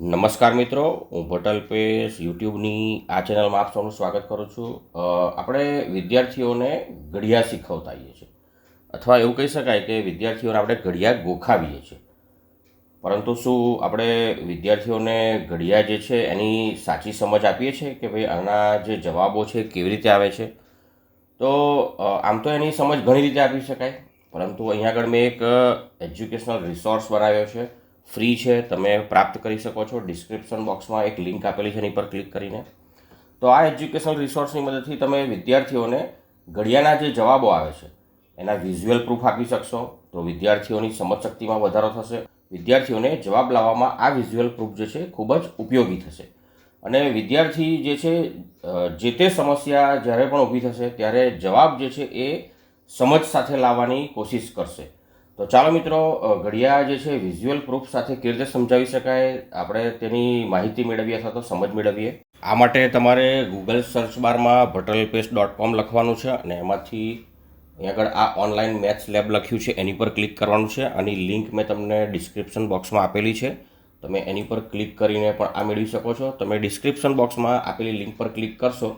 નમસ્કાર મિત્રો, હું ભટલ પેશ, યુટ્યુબની આ ચેનલમાં આપ સૌનું સ્વાગત કરું છું. આપણે વિદ્યાર્થીઓને ઘડિયા શીખવતા આવીએ છીએ. અથવા એવું કહી શકાય કે વિદ્યાર્થીઓને આપણે ઘડિયા ગોખાવીએ છીએ. પરંતુ શું આપણે વિદ્યાર્થીઓને ઘડિયા જે છે એની સાચી સમજ આપીએ છીએ કે ભાઈ આના જે જવાબો છે કેવી રીતે આવે છે? તો આમ તો એની સમજ ઘણી રીતે આપી શકાય. પરંતુ અહીંયા આગળ મેં એક એજ્યુકેશનલ રિસોર્સ બનાવ્યો છે. ફ્રી છે, તમે પ્રાપ્ત કરી શકો છો. ડિસ્ક્રિપ્શન બોક્સમાં એક લિંક આપેલી છે, એની પર ક્લિક કરીને. તો આ એજ્યુકેશનલ રિસોર્સની મદદથી તમે વિદ્યાર્થીઓને ઘડિયાના જે જવાબો આવે છે, એના વિઝ્યુઅલ પ્રૂફ આપી શકશો. તો વિદ્યાર્થીઓની સમજશક્તિમાં વધારો થશે. વિદ્યાર્થીઓને જવાબ લાવવામાં આ વિઝ્યુઅલ પ્રૂફ જે છે, ખૂબ જ ઉપયોગી થશે. અને વિદ્યાર્થી જે છે જે તે સમસ્યા જ્યારે પણ ઊભી થશે, ત્યારે જવાબ જે છે, એ સમજ સાથે લાવવાની કોશિશ કરશે. તો ચાલો મિત્રો ઘડિયાળ જે છે વિઝ્યુઅલ પ્રૂફ સાથે કેવી રીતે સમજાવી શકાય? આપણે તેની માહિતી મેળવીએ અથવા તો સમજ મેળવીએ. આ માટે તમારે ગૂગલ સર્ચ બારમાં ભટલ પેસ્ટ ડોટ કોમ લખવાનું છે અને એમાંથી અહીંયા આગળ આ ઓનલાઈન મેથ્સ લેબ લખ્યું છે, એની પર ક્લિક કરવાનું છે. આની લિંક મેં તમને ડિસ્ક્રિપ્શન બોક્સમાં આપેલી છે. તમે એની પર ક્લિક કરીને પણ આ મેળવી શકો છો. તમે ડિસ્ક્રિપ્શન બોક્સમાં આપેલી લિંક પર ક્લિક કરશો,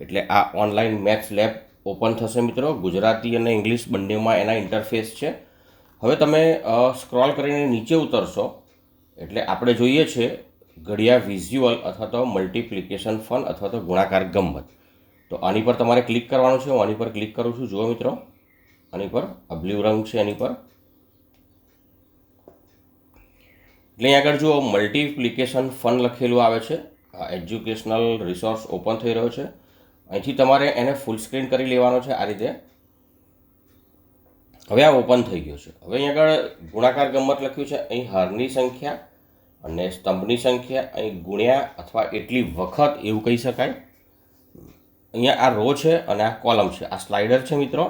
એટલે આ ઓનલાઈન મેથ્સ લેબ ઓપન થશે મિત્રો. ગુજરાતી અને ઇંગ્લિશ બંનેમાં એના ઇન્ટરફેસ છે. હવે તમે સ્ક્રોલ કરીને નીચે ઉતરશો, એટલે આપણે જોઈએ છે ઘડિયા વિઝ્યુઅલ અથવા તો મલ્ટિપ્લિકેશન ફન અથવા તો ગુણાકાર ગમત. તો આની પર તમારે ક્લિક કરવાનું છે, હું આની પર ક્લિક કરું છું, જુઓ મિત્રો. આની પર, આ બ્લુ રંગ છે એની પર. એટલે અહીં આગળ જુઓ, મલ્ટિપ્લિકેશન ફન લખેલું આવે છે. એજ્યુકેશનલ રિસોર્સ ઓપન થઈ રહ્યો છે. અહીંથી તમારે એને ફૂલ સ્ક્રીન કરી લેવાનો છે આ રીતે. હવે આ ઓપન થઈ ગયું છે. હવે અહીં આગળ ગુણાકાર ગમત લખ્યું છે. અહીં હારની સંખ્યા અને સ્તંભની સંખ્યા અહીં ગુણ્યા અથવા એટલી વખત એવું કહી શકાય. અહીંયા આ રો છે અને આ કોલમ છે. આ સ્લાઇડર છે મિત્રો.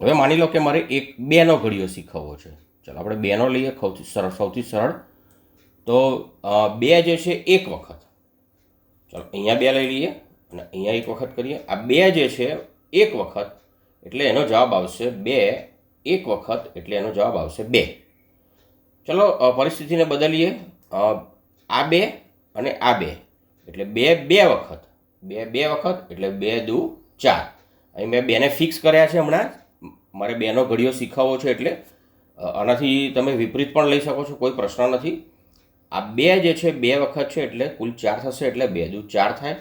હવે માની લો કે મારે એક બેનો ઘડિયો શીખવવો છે. ચાલો આપણે બેનો લઈએ સૌથી સરળ સૌથી સરળ. તો બે જે છે એક વખત. ચાલો અહીંયા બે લઈ લઈએ અને અહીંયા એક વખત કરીએ. આ બે જે છે એક વખત એટલે એનો જવાબ આવશે બે. એક વખત એટલે એનો જવાબ આવશે બે. ચલો પરિસ્થિતિને બદલીએ. આ બે અને આ બે. એટલે બે બે વખત. બે બે વખત એટલે બે દુ ચાર. અહીં મેં બેને ફિક્સ કર્યા છે હમણાં. મારે બેનો ઘડિયો શીખવવો છે એટલે આનાથી તમે વિપરીત પણ લઈ શકો છો, કોઈ પ્રશ્ન નથી. આ બે જે છે, બે વખત છે એટલે કુલ ચાર થશે એટલે બે દુ ચાર થાય.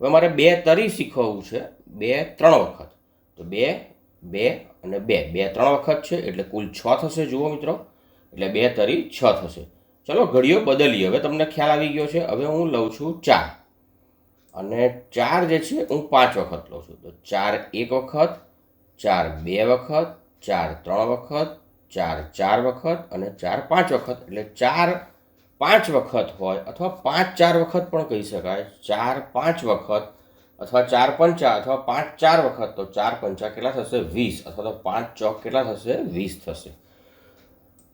હવે મારે બે તરી શીખવવું છે, બે, ત્રણ વખત. તો બે બે અને બે. બે ત્રણ વખત છે, એટલે કુલ છ થશે. જુઓ મિત્રો. એટલે બે તરી છ થશે. ચલો, ઘડીઓ બદલીએ. હવે તમને ખ્યાલ આવી ગયો છે. હવે હું લઉં છું ચાર. અને ચાર જે છે, હું પાંચ વખત લઉં છું. તો ચાર એક વખત, ચાર બે વખત, ચાર ત્રણ વખત, ચાર ચાર વખત અને ચાર પાંચ વખત. એટલે ચાર પાંચ વખત હોય અથવા પાંચ ચાર વખત પણ કહી શકાય. ચાર પાંચ વખત અથવા ચાર પંચા અથવા પાંચ ચાર વખત, તો ચાર પંચા કેટલા થશે? વીસ. અથવા તો પાંચ ચોક કેટલા થશે? વીસ થશે.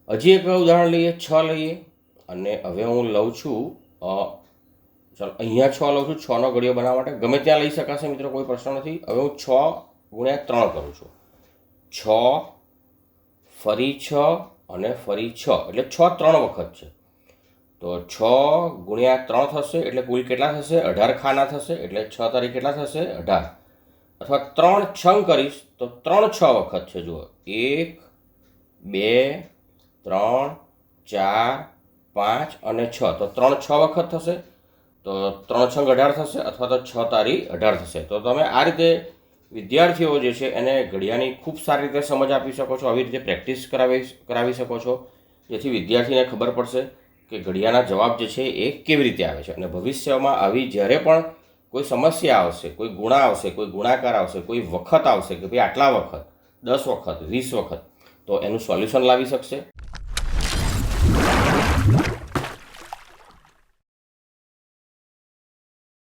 હજી એક ઉદાહરણ લઈએ, છ લઈએ. અને હવે હું લઉં છું ચાલો, અહીંયા છ લઉં છું છનો ઘડિયો બનાવવા માટે. ગમે ત્યાં લઈ શકાશે મિત્રો, કોઈ પ્રશ્ન નથી. હવે હું છ ગુણ્યા ત્રણ કરું છું. છ, ફરી છ અને ફરી છ. એટલે છ ત્રણ વખત છે. તો છ ગુણ્યા ત્રણ થશે એટલે કુલ કેટલા થશે? અઢાર ખાના થશે એટલે છ તારીખ કેટલા થશે? અઢાર. અથવા ત્રણ છંગ કરીશ તો ત્રણ છ વખત છે, જુઓ. એક, બે, ત્રણ, ચાર, પાંચ અને છ. તો ત્રણ છ વખત થશે. તો ત્રણ છંગ અઢાર થશે અથવા તો છ તારી અઢાર થશે. તો તમે આ રીતે વિદ્યાર્થીઓ જે છે એને ઘડિયાની ખૂબ સારી રીતે સમજ આપી શકો છો, આવી રીતે પ્રેક્ટિસ કરાવી કરાવી શકો છો, જેથી વિદ્યાર્થીને ખબર પડશે. કે ઘડિયાળના જવાબ જે છે એ કેવી રીતે આવે છે? અને ભવિષ્યમાં આવી જ્યારે પણ કોઈ સમસ્યા આવશે, કોઈ ગુણા આવશે, કોઈ ગુણાકાર આવશે, કોઈ વખત આવશે કે ભાઈ આટલા વખત, દસ વખત, વીસ વખત, તો એનું સોલ્યુશન લાવી શકશે.